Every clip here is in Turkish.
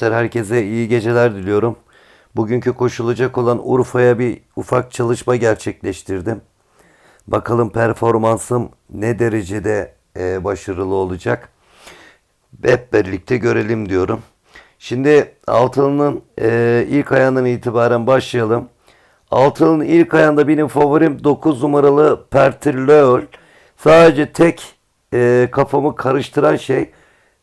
Arkadaşlar herkese iyi geceler diliyorum. Bugünkü koşulacak olan Urfa'ya bir ufak çalışma gerçekleştirdim. Bakalım performansım ne derecede e, başarılı olacak. Hep birlikte görelim diyorum. Şimdi altılının e, ilk ayağından itibaren başlayalım. Altılının ilk ayağında benim favorim 9 numaralı Pertilöl. Sadece tek e, kafamı karıştıran şey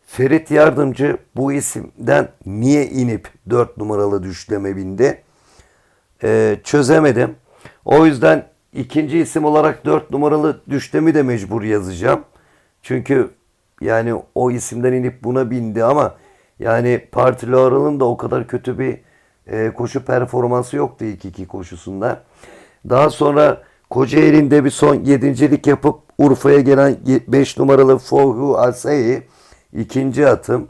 Ferit Yardımcı bu isimden niye inip 4 numaralı düşleme bindi? E, çözemedim. O yüzden ikinci isim olarak 4 numaralı düşlemi de mecbur yazacağım. Çünkü yani o isimden inip buna bindi ama yani Partili Aral'ın da o kadar kötü bir e, koşu performansı yoktu ilk iki koşusunda. Daha sonra Kocaeli'nde bir son yedincilik yapıp Urfa'ya gelen 5 numaralı Fohu Asayi ikinci atım.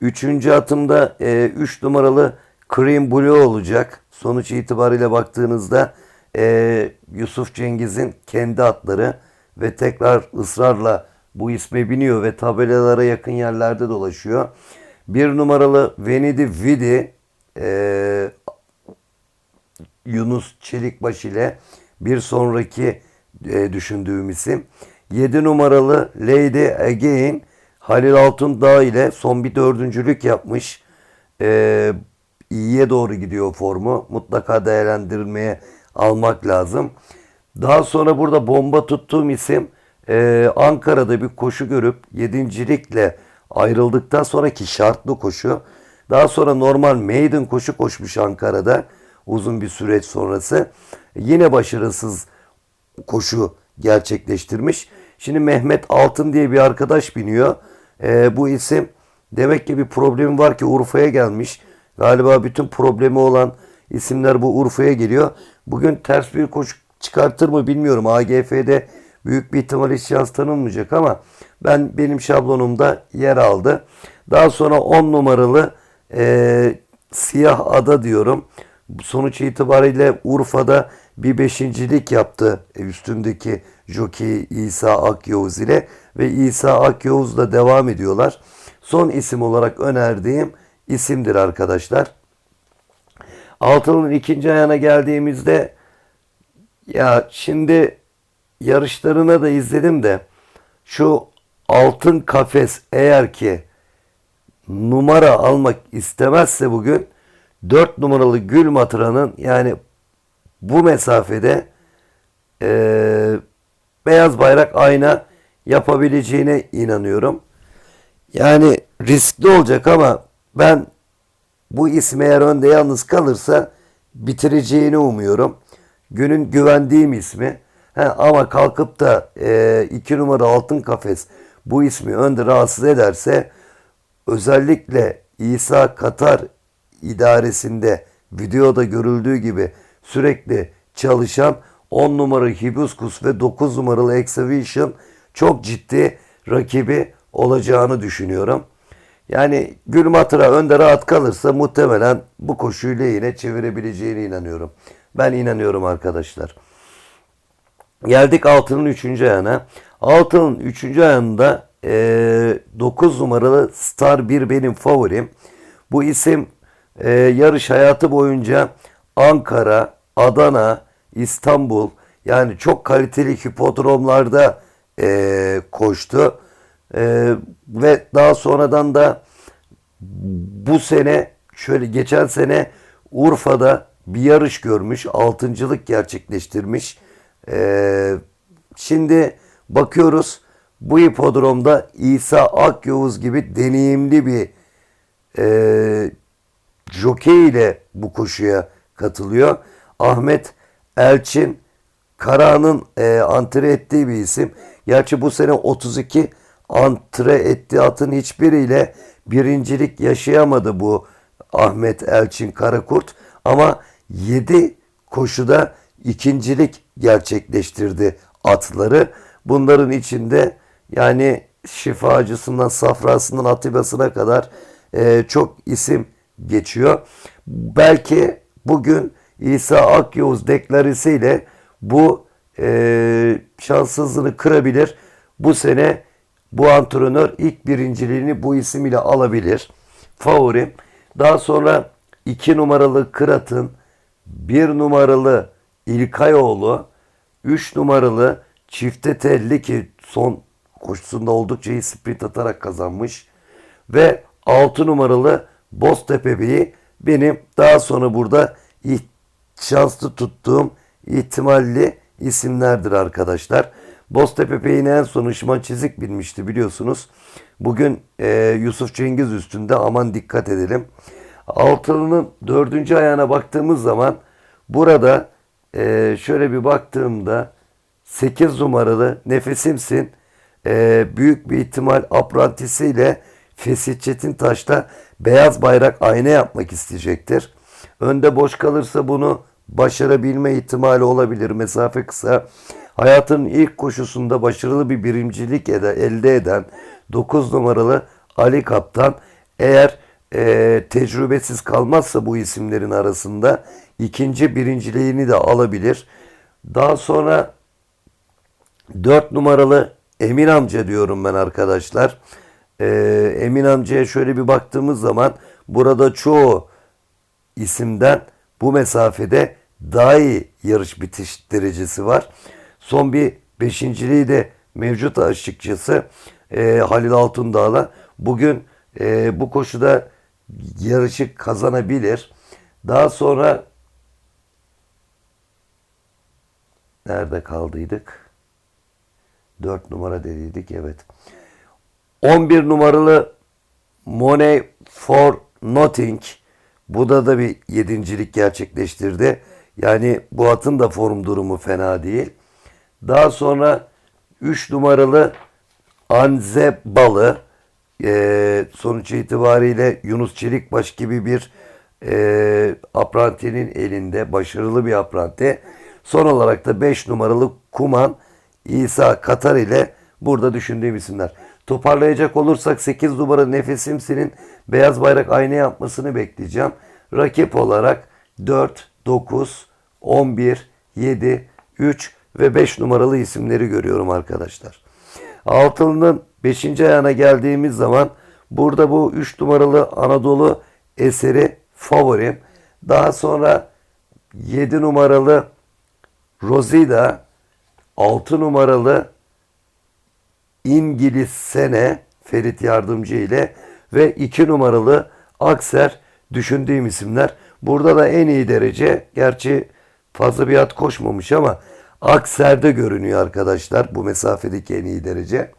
Üçüncü atımda 3 e, numaralı Cream Blue olacak. Sonuç itibariyle baktığınızda e, Yusuf Cengiz'in kendi atları ve tekrar ısrarla bu isme biniyor ve tabelalara yakın yerlerde dolaşıyor. Bir numaralı Venidi Vidi e, Yunus Çelikbaş ile bir sonraki e, düşündüğüm isim. 7 numaralı Lady Again Halil Altundağ ile son bir dördüncülük yapmış. E, iyiye doğru gidiyor formu. Mutlaka değerlendirilmeye almak lazım. Daha sonra burada bomba tuttuğum isim e, Ankara'da bir koşu görüp yedincilikle ayrıldıktan sonraki şartlı koşu. Daha sonra normal maiden koşu koşmuş Ankara'da uzun bir süreç sonrası. Yine başarısız koşu gerçekleştirmiş. Şimdi Mehmet Altın diye bir arkadaş biniyor. E, bu isim demek ki bir problemi var ki Urfa'ya gelmiş. Galiba bütün problemi olan isimler bu Urfa'ya geliyor. Bugün ters bir koşu çıkartır mı bilmiyorum. AGF'de büyük bir ihtimal hiç şans tanınmayacak ama ben benim şablonumda yer aldı. Daha sonra 10 numaralı e, siyah ada diyorum. Sonuç itibariyle Urfa'da bir beşincilik yaptı üstündeki jockey İsa Akyavuz ile ve İsa Akyavuz'la devam ediyorlar. Son isim olarak önerdiğim isimdir arkadaşlar. Altının ikinci ayağına geldiğimizde ya şimdi yarışlarına da izledim de şu altın kafes eğer ki numara almak istemezse bugün 4 numaralı Gül Matıra'nın yani bu mesafede e, beyaz bayrak ayna yapabileceğine inanıyorum. Yani riskli olacak ama ben bu isim eğer önde yalnız kalırsa bitireceğini umuyorum. Günün güvendiğim ismi. He, ama kalkıp da 2 e, numara altın kafes bu ismi önde rahatsız ederse özellikle İsa Katar idaresinde videoda görüldüğü gibi sürekli çalışan 10 numaralı Hibiscus ve 9 numaralı Exhibition çok ciddi rakibi olacağını düşünüyorum. Yani Gülmatra önde rahat kalırsa muhtemelen bu koşuyla yine çevirebileceğine inanıyorum. Ben inanıyorum arkadaşlar. Geldik altının 3. ayağına. Altının 3. ayağında e, 9 numaralı Star 1 benim favorim. Bu isim e, yarış hayatı boyunca Ankara, Adana, İstanbul yani çok kaliteli hipodromlarda e, koştu. E, ve daha sonradan da bu sene şöyle geçen sene Urfa'da bir yarış görmüş. Altıncılık gerçekleştirmiş. E, şimdi bakıyoruz bu hipodromda İsa Akyavuz gibi deneyimli bir e, jokey ile bu koşuya katılıyor. Ahmet Elçin Karahan'ın e, antre ettiği bir isim. Gerçi bu sene 32 antre ettiği atın hiçbiriyle birincilik yaşayamadı bu Ahmet Elçin Karakurt. Ama 7 koşuda ikincilik gerçekleştirdi atları. Bunların içinde yani şifacısından, safrasından, atibasına kadar e, çok isim geçiyor. Belki bugün İsa Akyavuz deklaresiyle bu e, şanssızlığını kırabilir. Bu sene bu antrenör ilk birinciliğini bu isim ile alabilir. favorim. Daha sonra 2 numaralı Kırat'ın 1 numaralı İlkayoğlu 3 numaralı çifte telli ki son koşusunda oldukça iyi sprint atarak kazanmış. Ve 6 numaralı Boztepe Bey'i benim daha sonra burada şanslı tuttuğum ihtimalli isimlerdir arkadaşlar. Boztepe Bey'in en son ışman çizik bilmişti biliyorsunuz. Bugün e, Yusuf Cengiz üstünde aman dikkat edelim. Altılının dördüncü ayağına baktığımız zaman burada e, şöyle bir baktığımda 8 numaralı Nefesimsin e, büyük bir ihtimal aprantisiyle Fesih Çetintaş'ta beyaz bayrak ayna yapmak isteyecektir. Önde boş kalırsa bunu başarabilme ihtimali olabilir. Mesafe kısa. Hayatının ilk koşusunda başarılı bir birimcilik elde eden 9 numaralı Ali Kaptan eğer e, tecrübesiz kalmazsa bu isimlerin arasında ikinci birinciliğini de alabilir. Daha sonra 4 numaralı Emin amca diyorum ben arkadaşlar. Ee, Emin amcaya şöyle bir baktığımız zaman burada çoğu isimden bu mesafede daha iyi yarış bitiş derecesi var. Son bir beşinciliği de mevcut açıkçası e, Halil Altundağ'la. Bugün e, bu koşuda yarışı kazanabilir. Daha sonra nerede kaldıydık? 4 numara dediydik evet. 11 numaralı Money for Nothing. Bu da da bir yedincilik gerçekleştirdi. Yani bu atın da form durumu fena değil. Daha sonra 3 numaralı Anze Balı e, sonuç itibariyle Yunus Çelikbaş gibi bir e, aprantinin elinde başarılı bir apranti. Son olarak da 5 numaralı Kuman İsa Katar ile burada düşündüğüm isimler. Toparlayacak olursak 8 numara Nefesimsin'in beyaz bayrak ayna yapmasını bekleyeceğim. Rakip olarak 4, 9, 11, 7, 3 ve 5 numaralı isimleri görüyorum arkadaşlar. Altılı'nın 5. ayağına geldiğimiz zaman burada bu 3 numaralı Anadolu eseri favorim. Daha sonra 7 numaralı Rosida, 6 numaralı İngiliz Sene Ferit Yardımcı ile ve 2 numaralı Akser düşündüğüm isimler. Burada da en iyi derece gerçi fazla bir at koşmamış ama Akser'de görünüyor arkadaşlar bu mesafedeki en iyi derece.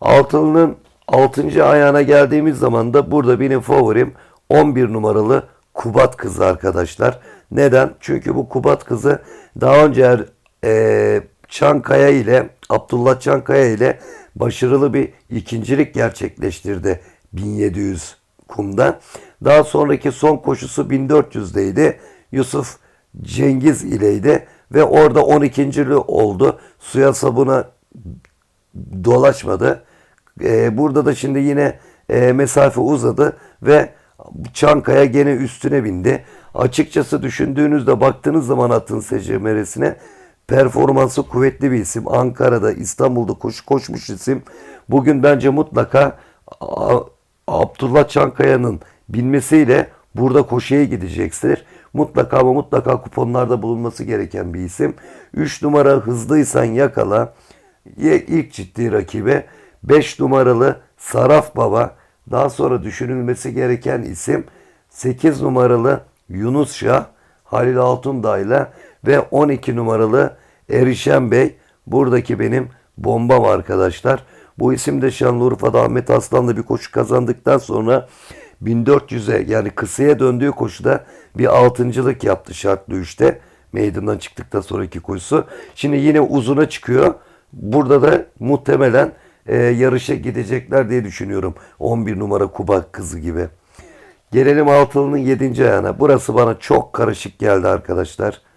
Altılı'nın 6. ayağına geldiğimiz zaman da burada benim favorim 11 numaralı Kubat kızı arkadaşlar. Neden? Çünkü bu Kubat kızı daha önce e, Çankaya ile Abdullah Çankaya ile başarılı bir ikincilik gerçekleştirdi 1700 kumda. Daha sonraki son koşusu 1400'deydi. Yusuf Cengiz ileydi ve orada 12. oldu. Suya sabuna dolaşmadı. Ee, burada da şimdi yine e, mesafe uzadı ve Çankaya gene üstüne bindi. Açıkçası düşündüğünüzde baktığınız zaman atın SCMR'sine performansı kuvvetli bir isim. Ankara'da, İstanbul'da koşu koşmuş isim. Bugün bence mutlaka Abdullah Çankaya'nın bilmesiyle burada koşuya gidecektir. Mutlaka ama mutlaka kuponlarda bulunması gereken bir isim. 3 numara hızlıysan yakala. Ye- ilk ciddi rakibe 5 numaralı Saraf Baba. Daha sonra düşünülmesi gereken isim 8 numaralı Yunus Şah, Halil Altundağ'la ve 12 numaralı Erişen Bey. Buradaki benim bombam arkadaşlar. Bu isim de Şanlıurfa'da Ahmet Aslan'la bir koşu kazandıktan sonra 1400'e yani kısaya döndüğü koşuda bir altıncılık yaptı şartlı üçte. Meydandan çıktıktan sonraki koşusu. Şimdi yine uzuna çıkıyor. Burada da muhtemelen e, yarışa gidecekler diye düşünüyorum. 11 numara Kuba kızı gibi. Gelelim altılının 7. ayağına. Burası bana çok karışık geldi arkadaşlar.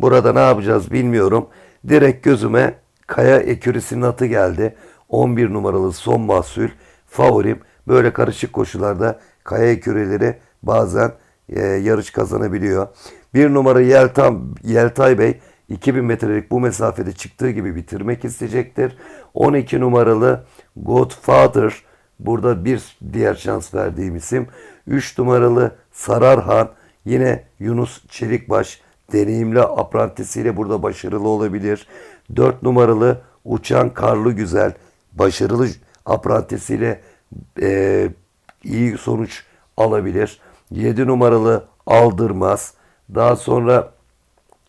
Burada ne yapacağız bilmiyorum. Direkt gözüme Kaya Ekürisi'nin atı geldi. 11 numaralı son mahsul favorim. Böyle karışık koşularda Kaya Ekürileri bazen e, yarış kazanabiliyor. Bir numara Yeltam, Yeltay Bey 2000 metrelik bu mesafede çıktığı gibi bitirmek isteyecektir. 12 numaralı Godfather Burada bir diğer şans verdiğim isim. 3 numaralı Sararhan. Yine Yunus Çelikbaş deneyimli aprantisiyle burada başarılı olabilir. 4 numaralı Uçan Karlı Güzel başarılı aprantisiyle e, iyi sonuç alabilir. 7 numaralı Aldırmaz. Daha sonra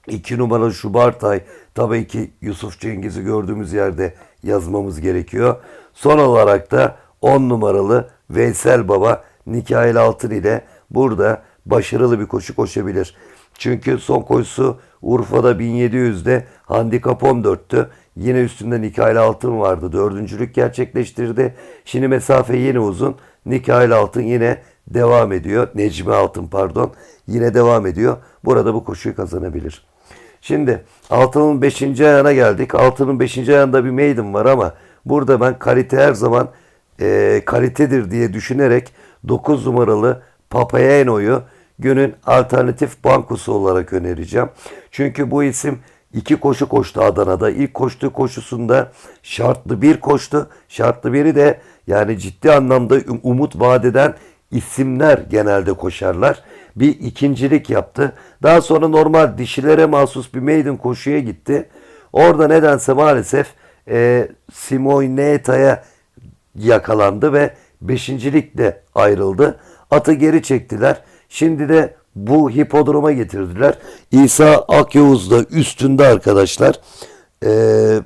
2 numaralı Şubartay. Tabii ki Yusuf Cengiz'i gördüğümüz yerde yazmamız gerekiyor. Son olarak da 10 numaralı Veysel Baba Nikail Altın ile burada başarılı bir koşu koşabilir. Çünkü son koşusu Urfa'da 1700'de handikap 14'tü. Yine üstünde Nikail Altın vardı. Dördüncülük gerçekleştirdi. Şimdi mesafe yine uzun. Nikail Altın yine devam ediyor. Necmi Altın pardon. Yine devam ediyor. Burada bu koşuyu kazanabilir. Şimdi altının 5. ayağına geldik. Altının 5. ayağında bir maiden var ama burada ben kalite her zaman e, kalitedir diye düşünerek 9 numaralı Papayaeno'yu günün alternatif bankosu olarak önereceğim. Çünkü bu isim iki koşu koştu Adana'da. İlk koştuğu koşusunda şartlı bir koştu. Şartlı biri de yani ciddi anlamda umut vadeden isimler genelde koşarlar. Bir ikincilik yaptı. Daha sonra normal dişilere mahsus bir maiden koşuya gitti. Orada nedense maalesef e, Simoineta'ya yakalandı ve beşincilikle ayrıldı. Atı geri çektiler. Şimdi de bu hipodroma getirdiler. İsa Akyavuz da üstünde arkadaşlar. Ee,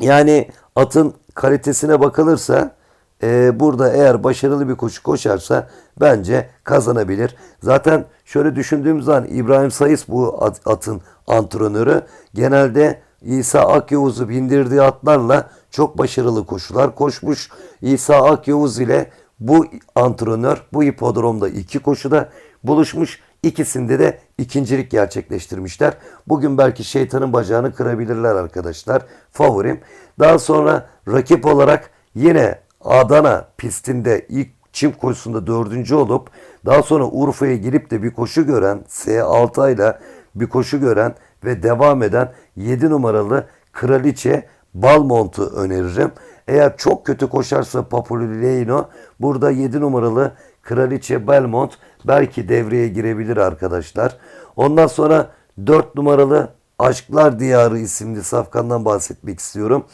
yani atın kalitesine bakılırsa e, burada eğer başarılı bir koşu koşarsa bence kazanabilir. Zaten şöyle düşündüğüm zaman İbrahim Sayıs bu at- atın antrenörü. Genelde İsa Akyavuz'u bindirdiği atlarla çok başarılı koşular koşmuş. İsa Akyavuz ile bu antrenör bu hipodromda iki koşuda buluşmuş. İkisinde de ikincilik gerçekleştirmişler. Bugün belki şeytanın bacağını kırabilirler arkadaşlar. Favorim. Daha sonra rakip olarak yine Adana pistinde ilk çim koşusunda dördüncü olup daha sonra Urfa'ya girip de bir koşu gören S6 ile bir koşu gören ve devam eden 7 numaralı Kraliçe Balmont'u öneririm. Eğer çok kötü koşarsa Papulileino burada 7 numaralı Kraliçe Belmont belki devreye girebilir arkadaşlar. Ondan sonra 4 numaralı Aşklar Diyarı isimli safkandan bahsetmek istiyorum.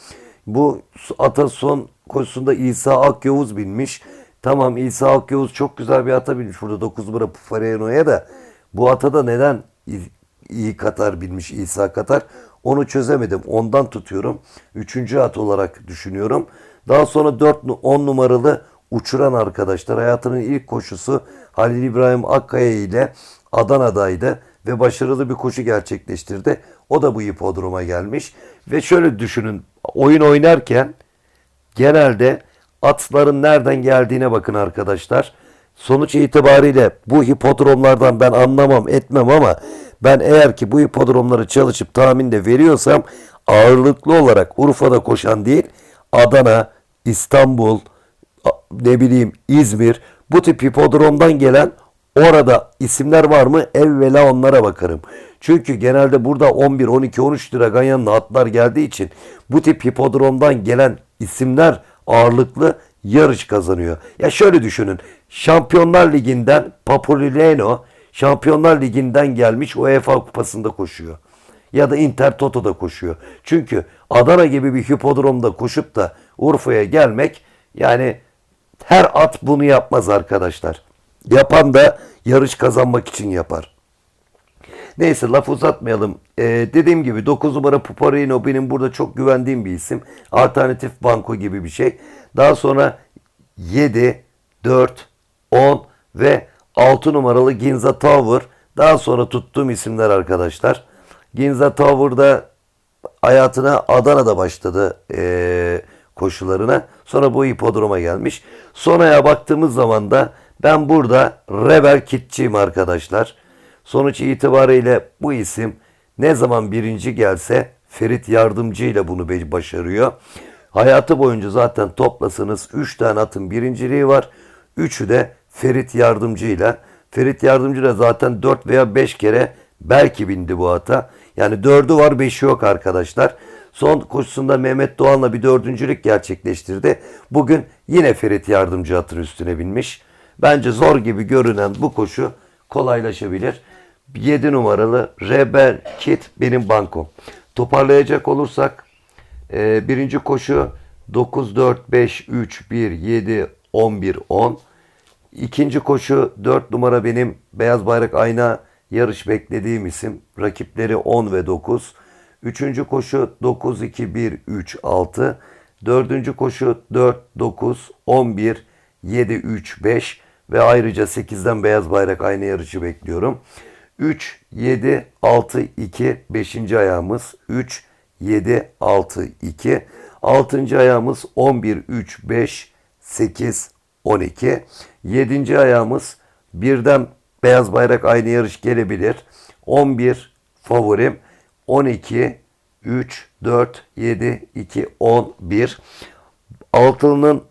Bu ata son koşusunda İsa Akyavuz binmiş. Tamam İsa Akyavuz çok güzel bir ata binmiş burada 9 numara Pufareno'ya da. Bu ata da neden iyi- Katar binmiş İsa Katar? Onu çözemedim. Ondan tutuyorum. Üçüncü at olarak düşünüyorum. Daha sonra 4 10 numaralı uçuran arkadaşlar. Hayatının ilk koşusu Halil İbrahim Akkaya ile Adana'daydı ve başarılı bir koşu gerçekleştirdi. O da bu hipodroma gelmiş. Ve şöyle düşünün. Oyun oynarken genelde atların nereden geldiğine bakın arkadaşlar. Sonuç itibariyle bu hipodromlardan ben anlamam etmem ama ben eğer ki bu hipodromları çalışıp tahminde veriyorsam ağırlıklı olarak Urfa'da koşan değil Adana, İstanbul, ne bileyim İzmir bu tip hipodromdan gelen orada isimler var mı evvela onlara bakarım. Çünkü genelde burada 11, 12, 13 lira ganyanlı atlar geldiği için bu tip hipodromdan gelen isimler ağırlıklı yarış kazanıyor. Ya şöyle düşünün. Şampiyonlar Ligi'nden Papolileno Şampiyonlar Ligi'nden gelmiş UEFA kupasında koşuyor. Ya da Inter Toto'da koşuyor. Çünkü Adana gibi bir hipodromda koşup da Urfa'ya gelmek yani her at bunu yapmaz arkadaşlar. Yapan da yarış kazanmak için yapar. Neyse laf uzatmayalım. Ee, dediğim gibi 9 numara Puparino benim burada çok güvendiğim bir isim. Alternatif banko gibi bir şey. Daha sonra 7, 4, 10 ve 6 numaralı Ginza Tower. Daha sonra tuttuğum isimler arkadaşlar. Ginza Tower'da hayatına Adana'da başladı eee, koşularına. Sonra bu hipodroma gelmiş. Sonraya baktığımız zaman da ben burada Rebel Kitçiyim arkadaşlar. Sonuç itibariyle bu isim ne zaman birinci gelse Ferit Yardımcı ile bunu başarıyor. Hayatı boyunca zaten toplasanız 3 tane atın birinciliği var. Üçü de Ferit Yardımcı ile. Ferit Yardımcı da zaten 4 veya 5 kere belki bindi bu ata. Yani 4'ü var 5'i yok arkadaşlar. Son koşusunda Mehmet Doğan'la bir dördüncülük gerçekleştirdi. Bugün yine Ferit Yardımcı atın üstüne binmiş. Bence zor gibi görünen bu koşu kolaylaşabilir. 7 numaralı Rebel Kit benim bankom. Toparlayacak olursak e, birinci koşu 9, 4, 5, 3, 1, 7, 11, 10. İkinci koşu 4 numara benim beyaz bayrak ayna yarış beklediğim isim. Rakipleri 10 ve 9. Üçüncü koşu 9, 2, 1, 3, 6. Dördüncü koşu 4, 9, 11, 7, 3, 5 ve ayrıca 8'den beyaz bayrak ayna yarışı bekliyorum. 3, 7, 6, 2, 5. ayağımız 3, 7, 6, 2. 6. ayağımız 11, 3, 5, 8, 12. 7. ayağımız birden beyaz bayrak aynı yarış gelebilir. 11 favorim. 12, 3, 4, 7, 2, 11. Altının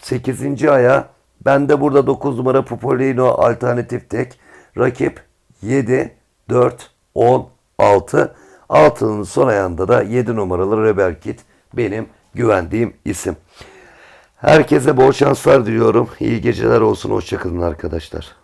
8. ayağı. Ben de burada 9 numara Pupolino alternatif tek. Rakip 7, 4, 10, 6. Altının son ayağında da 7 numaralı Rebel Kit benim güvendiğim isim. Herkese bol şanslar diliyorum. İyi geceler olsun. Hoşçakalın arkadaşlar.